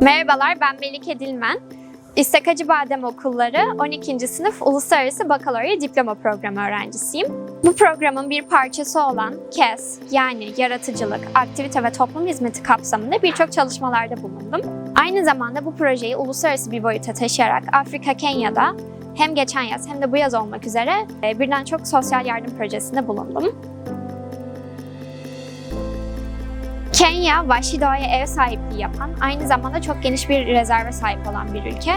Merhabalar, ben Melike Dilmen. İstek Badem Okulları 12. sınıf Uluslararası Bakalorya Diploma Programı öğrencisiyim. Bu programın bir parçası olan KES yani Yaratıcılık, Aktivite ve Toplum Hizmeti kapsamında birçok çalışmalarda bulundum. Aynı zamanda bu projeyi uluslararası bir boyuta taşıyarak Afrika, Kenya'da hem geçen yaz hem de bu yaz olmak üzere e, birden çok sosyal yardım projesinde bulundum. Kenya, vahşi doğaya ev sahipliği yapan, aynı zamanda çok geniş bir rezerve sahip olan bir ülke.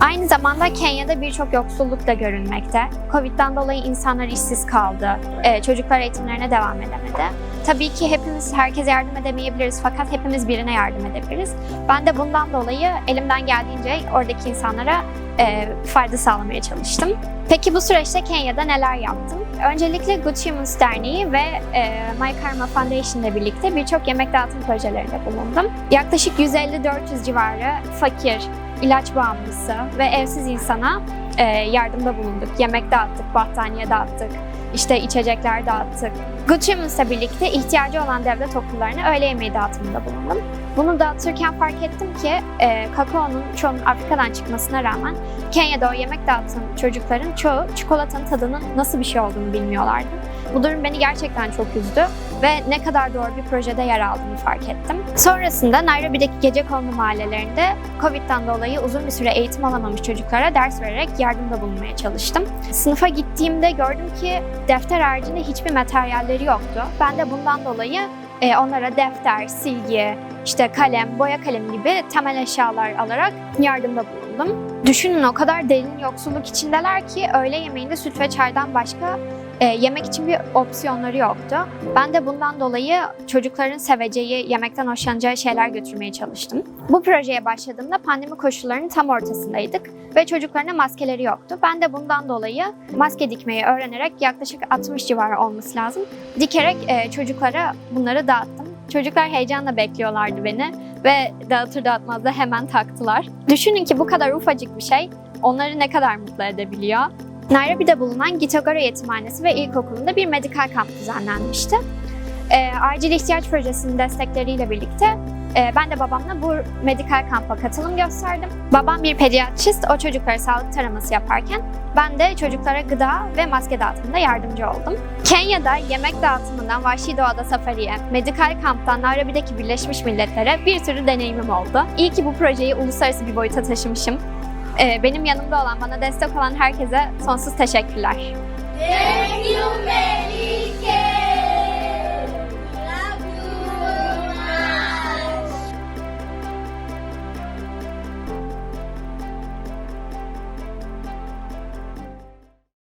Aynı zamanda Kenya'da birçok yoksulluk da görünmekte. Covid'den dolayı insanlar işsiz kaldı, Ee, çocuklar eğitimlerine devam edemedi. Tabii ki hepimiz herkese yardım edemeyebiliriz fakat hepimiz birine yardım edebiliriz. Ben de bundan dolayı elimden geldiğince oradaki insanlara e, fayda sağlamaya çalıştım. Peki bu süreçte Kenya'da neler yaptım? Öncelikle Good Humans Derneği ve e, My Karma Foundation ile birlikte birçok yemek dağıtım projelerinde bulundum. Yaklaşık 150-400 civarı fakir, ilaç bağımlısı ve evsiz insana e, yardımda bulunduk. Yemek dağıttık, battaniye dağıttık, işte içecekler dağıttık. Good Humans'la birlikte ihtiyacı olan devlet okullarına öğle yemeği dağıtımında bulundum. Bunu dağıtırken fark ettim ki e, kakaonun çoğunun Afrika'dan çıkmasına rağmen Kenya'da o yemek dağıtan çocukların çoğu çikolatanın tadının nasıl bir şey olduğunu bilmiyorlardı. Bu durum beni gerçekten çok üzdü ve ne kadar doğru bir projede yer aldığımı fark ettim. Sonrasında Nairobi'deki gece konulu mahallelerinde Covid'den dolayı uzun bir süre eğitim alamamış çocuklara ders vererek yardımda bulunmaya çalıştım. Sınıfa gittiğimde gördüm ki defter haricinde hiçbir materyalleri yoktu. Ben de bundan dolayı e, onlara defter, silgi, işte kalem, boya kalem gibi temel eşyalar alarak yardımda bulundum. Düşünün o kadar derin yoksulluk içindeler ki öğle yemeğinde süt ve çaydan başka e, yemek için bir opsiyonları yoktu. Ben de bundan dolayı çocukların seveceği, yemekten hoşlanacağı şeyler götürmeye çalıştım. Bu projeye başladığımda pandemi koşullarının tam ortasındaydık ve çocukların maskeleri yoktu. Ben de bundan dolayı maske dikmeyi öğrenerek yaklaşık 60 civarı olması lazım. Dikerek e, çocuklara bunları dağıttım. Çocuklar heyecanla bekliyorlardı beni ve dağıtır dağıtmaz da hemen taktılar. Düşünün ki bu kadar ufacık bir şey onları ne kadar mutlu edebiliyor. Nairobi'de bulunan Gitogoro Yetimhanesi ve İlkokulu'nda bir medikal kamp düzenlenmişti. Ee, acil ihtiyaç projesinin destekleriyle birlikte e, ben de babamla bu medikal kampa katılım gösterdim. Babam bir pediatrist, o çocuklara sağlık taraması yaparken ben de çocuklara gıda ve maske dağıtımında yardımcı oldum. Kenya'da yemek dağıtımından vahşi doğada safariye, medikal kamptan Nairobi'deki Birleşmiş Milletler'e bir sürü deneyimim oldu. İyi ki bu projeyi uluslararası bir boyuta taşımışım. Ee, benim yanımda olan, bana destek olan herkese sonsuz teşekkürler. Thank you, Mary.